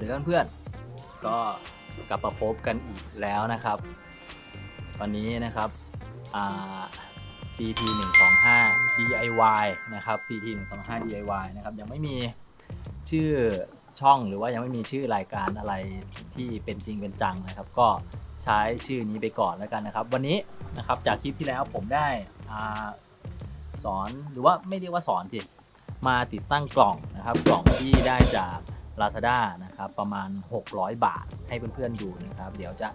วัสดีครับเพื่อนๆก็กลับมาพบกันอีกแล้วนะครับ วันนี้นะครับ CT 1 2 5 DIY นะครับ CT 1 2 5 DIY นะครับยังไม่มีชื่อช่องหรือว่ายังไม่มีชื่อรายการอะไรที่เป็นจริงเป็นจังนะครับ ก็ใช้ชื่อนี้ไปก่อนแล้วกันนะครับ วันนี้นะครับจากคลิปที่แล้วผมได้สอนหรือว่าไม่เรียกว่าสอนสิมาติดตั้งกล่องนะครับ กล่องที่ได้จาก Lazada นะครับประมาณ 600 บาทให้เพื่อนๆดูนะครับ เดี๋ยวจะ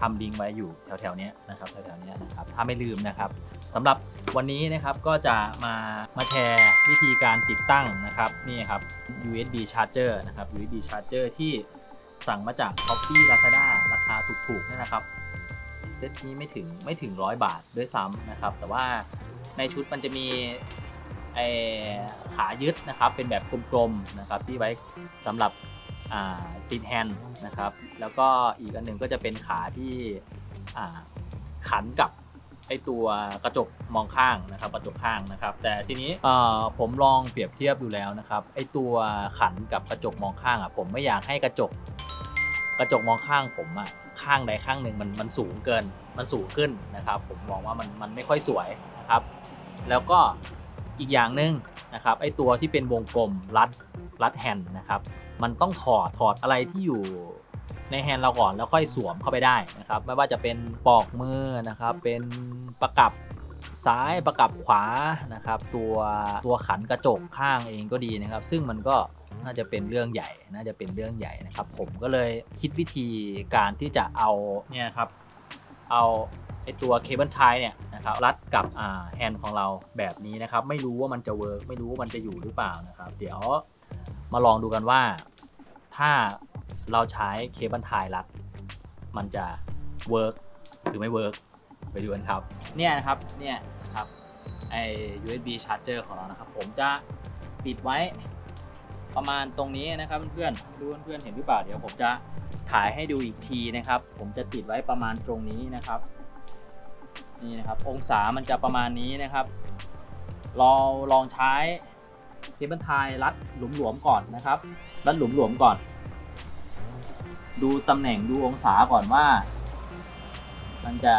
ทำลิงก์ไว้อยู่แถวๆนี้นะครับแถวๆนี้นะครับถ้าไม่ลืมนะครับสำหรับวันนี้นะครับก็จะมามาแชร์วิธีการติดตั้งนะครับนี่ครับ USB charger นะครับ USB charger ที่สั่งมาจาก Shopee Lazada ราคาถูกๆเนี่ยนะครับเซตนี้ไม่ถึงไม่ถึงร้อยบาทด้วยซ้ำนะครับ แต่ว่าในชุดมันจะมี ไอขายึดนะครับเป็นแบบกลมๆนะครับที่ไว้สำหรับติดแฮนด์นะครับแล้วก็อีกอันหนึ่งก็จะเป็นขาที่ขันกับไอตัวกระจกมองข้างนะครับกระจกข้างนะครับ แต่ทีนี้ผมลองเปรียบเทียบดูแล้วนะครับไอตัวขันกับกระจกมองข้างอะผมไม่อยากให้กระจก กระจกมองข้างผมอะข้างใดข้างหนึ่งมันมันสูงเกินมันสูงขึ้นนะครับ ผมมองว่ามันมันไม่ค่อยสวยนะครับ แล้วก็ อีกอย่างหนึ่งนะครับไอตัวที่เป็นวงกลมรัดรัดแฮนด์นะครับ มันต้องถอดถอดอะไรที่อยู่ในแฮนด์เราก่อนแล้วค่อยสวมเข้าไปได้นะครับ ไม่ว่าจะเป็นปลอกมือนะครับ เป็นประกับซ้ายประกับขวานะครับ ตัวตัวขันกระจกข้างเองก็ดีนะครับ ซึ่งมันก็น่าจะเป็นเรื่องใหญ่ น่าจะเป็นเรื่องใหญ่นะครับ ผมก็เลยคิดวิธีการที่จะเอาเนี่ยครับ เอา ไอตัวเคเบิลไทเนี่ยนะครับรัดกับแฮนด์ของเราแบบนี้นะครับ ไม่รู้ว่ามันจะเวิร์กไม่รู้ว่ามันจะอยู่หรือเปล่านะครับ เดี๋ยวมาลองดูกันว่าถ้าเราใช้เคเบิลไทรัด มันจะเวิร์กหรือไม่เวิร์กไปดูกันครับ เนี่ยนะครับเนี่ยครับไอ USB charger ของเรานะครับ ผมจะติดไว้ประมาณตรงนี้นะครับเพื่อนๆดูเพื่อนๆเห็นหรือเปล่าเดี๋ยวผมจะถ่ายให้ดูอีกทีนะครับ ผมจะติดไว้ประมาณตรงนี้นะครับ นี่นะครับ องศามันจะประมาณนี้นะครับ เราลองใช้เคเบิลไทยรัดหลวมๆก่อนนะครับ รัดหลวมๆก่อน ดูตำแหน่งดูองศาก่อนว่า มันจะ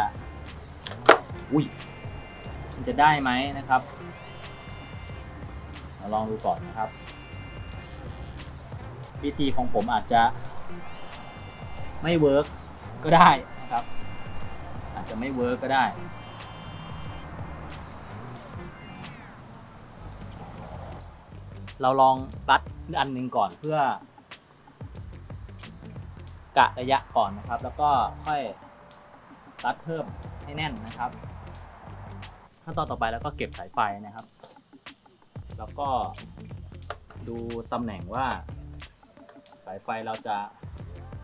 อุ้ยมันจะได้ไหมนะครับเราลองดูก่อนนะครับ วิธีของผมอาจจะไม่เวิร์กก็ได้ จจะไม่เวิร์กก็ได้ เราลองรัดอันหนึ่งก่อนเพื่อกะระยะก่อนนะครับ แล้วก็ค่อยรัดเพิ่มให้แน่นนะครับขั้นตอนต่อไปแล้วก็เก็บสายไฟนะครับ แล้วก็ดูตำแหน่งว่า สายไฟเราจะ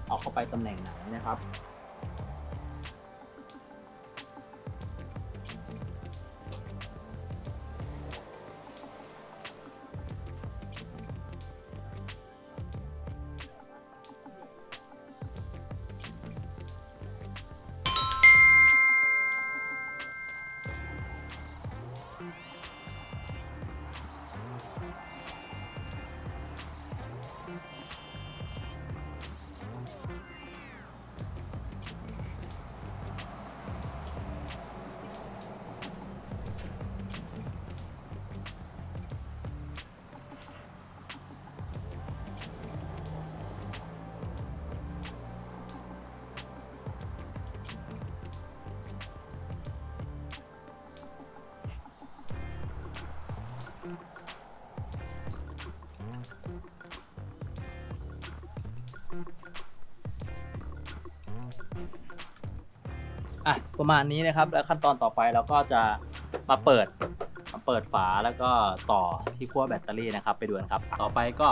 เอาเข้าไปตำแหน่งไหนนะครับ อะประมาณนี้นะครับ แล้วขั้นตอนต่อไปเราก็จะมาเปิดมาเปิดฝาแล้วก็ต่อที่ขั้วแบตเตอรี่นะครับ ไปดูกันครับ ต่อไปก็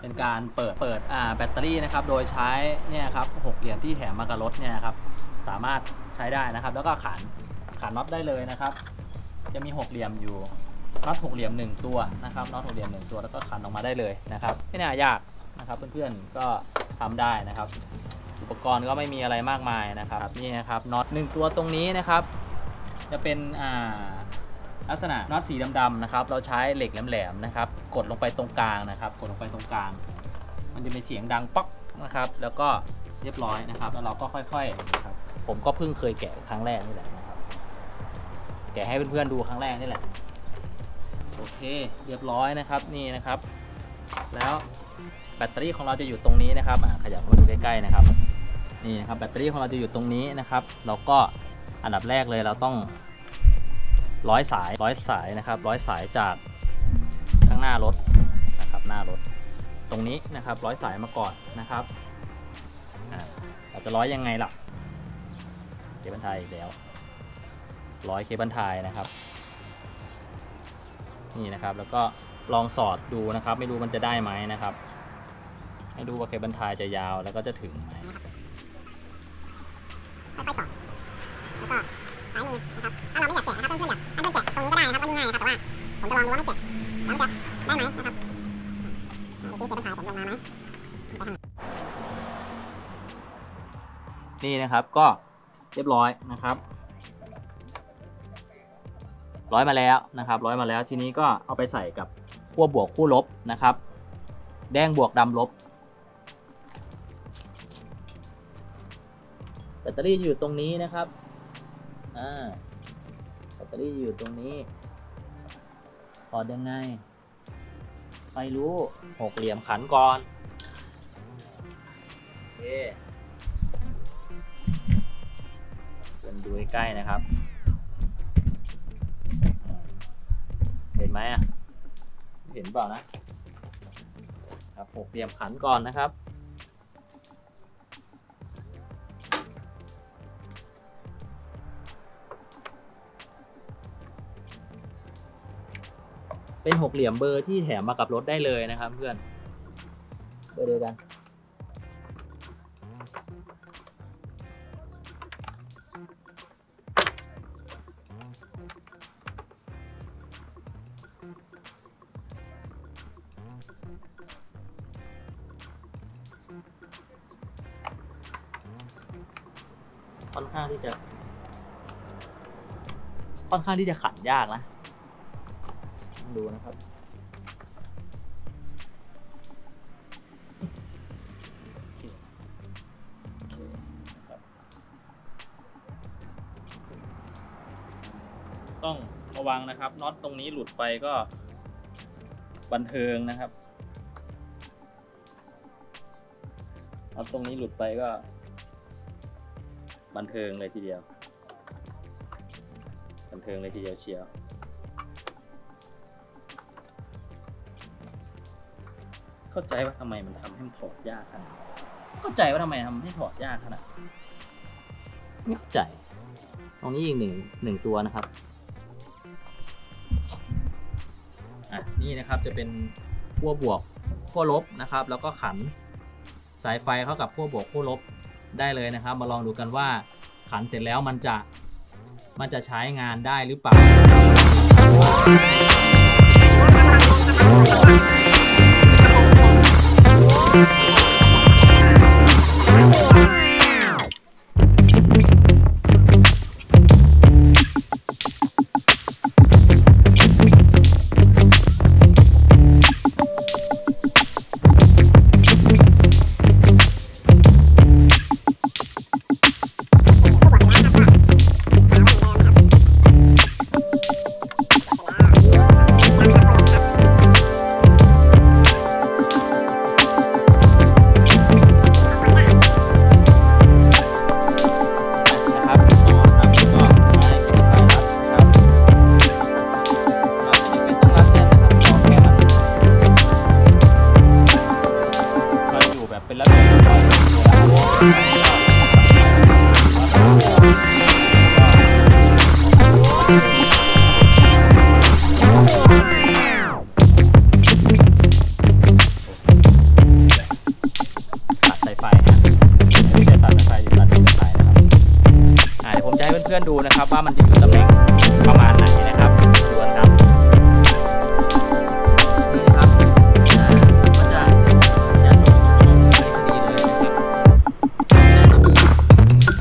เป็นการเปิดเปิดอ่าแบตเตอรี่นะครับ โดยใช้เนี่ยครับหกเหลี่ยมที่แถมมากับรถเนี่ยครับ สามารถใช้ได้นะครับ แล้วก็ขันขันน็อตได้เลยนะครับ จะมีหกเหลี่ยมอยู่น็อตหกเหลี่ยมหนึ่งตัวนะครับน็อตหกเหลี่ยมหนึ่งตัวแล้วก็ขันออกมาได้เลยนะครับ ไม่น่ายากนะครับ เพื่อนๆก็ทำได้นะครับ อุปกรณ์ก็ไม่มีอะไรมากมายนะครับนี่นะครับน็อตหนึ่งตัวตรงนี้นะครับ จะเป็นอ่าลักษณะน็อตสีดำๆนะครับเราใช้เหล็กแหลมๆนะครับ กดลงไปตรงกลางนะครับ กดลงไปตรงกลาง มันจะมีเสียงดังป๊อกนะครับ แล้วก็เรียบร้อยนะครับ แล้วเราก็ค่อยๆนะครับผมก็เพิ่งเคยแกะครั้งแรกนี่แหละนะครับ แกะให้เพื่อนๆดูครั้งแรกนี่แหละโอเคเรียบร้อยนะครับนี่นะครับ แล้วแบตเตอรี่ของเราจะอยู่ตรงนี้นะครับขยับมาดูใกล้ๆนะครับ นี่นะครับแบตเตอรี่ของเราจะอยู่ตรงนี้นะครับเราก็อันดับแรกเลยเราต้องร้อยสายร้อยสายนะครับร้อยสายจากข้างหน้ารถนะครับหน้ารถ ตรงนี้นะครับร้อยสายมาก่อนนะครับเราจะร้อยยังไงล่ะเคเบิลไทยอีกแล้วร้อยเคเบิลไทยนะครับ นี่นะครับแล้วก็ลองสอดดูนะครับ ไม่รู้มันจะได้ไหมนะครับ ให้ดูว่าเคเบิลไทยจะยาวแล้วก็จะถึงไหม จะลองดูว่าไม่แกะแล้วมันจะได้ไหมนะครับดูซิเคเบิลไทยผมลงมาไหมนี่นะครับก็เรียบร้อยนะครับร้อยมาแล้วนะครับร้อยมาแล้วทีนี้ก็เอาไปใส่กับขั้วบวกคู่ลบนะครับ แดงบวกดำลบแบตเตอรี่อยู่ตรงนี้นะครับอ่าแบตเตอรี่อยู่ตรงนี้ อดยังไง ไม่รู้หกเหลี่ยมขันก่อนโอเคเดินดูใกล้ๆนะครับ เห็นไหมอะ เห็นเปล่านะครับหกเหลี่ยมขันก่อนนะครับ เป็นหกเหลี่ยมเบอร์ที่แถมมากับรถได้เลยนะครับ เพื่อนเบอร์เดียวกันค่อนข้างที่จะ ค่อนข้างที่จะขันยากนะต้อง ดูนะครับ โอเค โอเคครับ ต้องระวังนะครับน็อตตรงนี้หลุดไปก็บันเทิงนะครับน็อตตรงนี้หลุดไปก็บันเทิงเลยทีเดียว บันเทิงเลยทีเดียวเชียว เข้าใจว่าทำไมมันทำให้มันถอดยากขนาดนั้นเข้าใจว่าทำไมทำให้ถอดยากขนาดนั้นไม่เข้าใจ ตรงนี้อีกหนึ่งหนึ่งตัวนะครับ อะนี่นะครับจะเป็นขั้วบวกขั้วลบนะครับ แล้วก็ขันสายไฟเข้ากับขั้วบวกขั้วลบได้เลยนะครับ มาลองดูกันว่าขันเสร็จแล้วมันจะมันจะใช้งานได้หรือเปล่า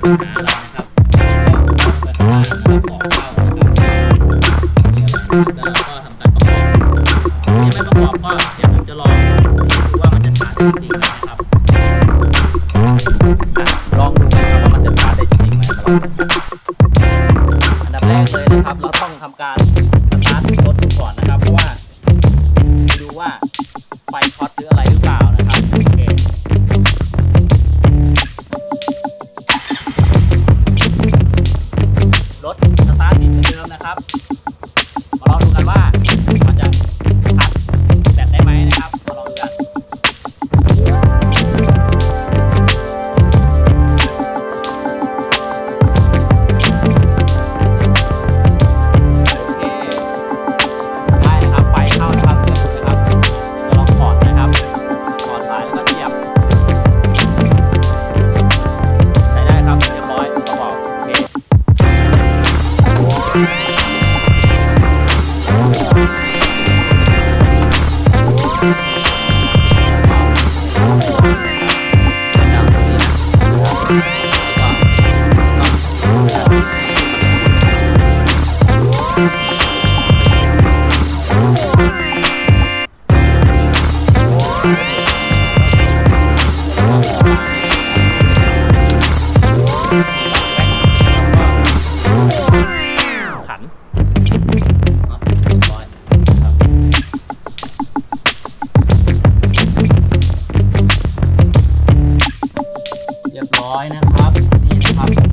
Thank you. ร้อยนะครับนี่นะครับ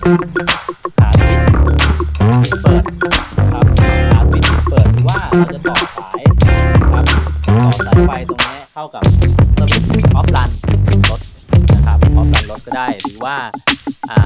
ขาปิดเปิดครับขาปิดเปิดว่าเราจะต่อสายครับต่อสายไฟตรงนี้เข้ากับสวิตช์ออฟลันรถนะครับออฟลันรถก็ได้หรือว่าอ่า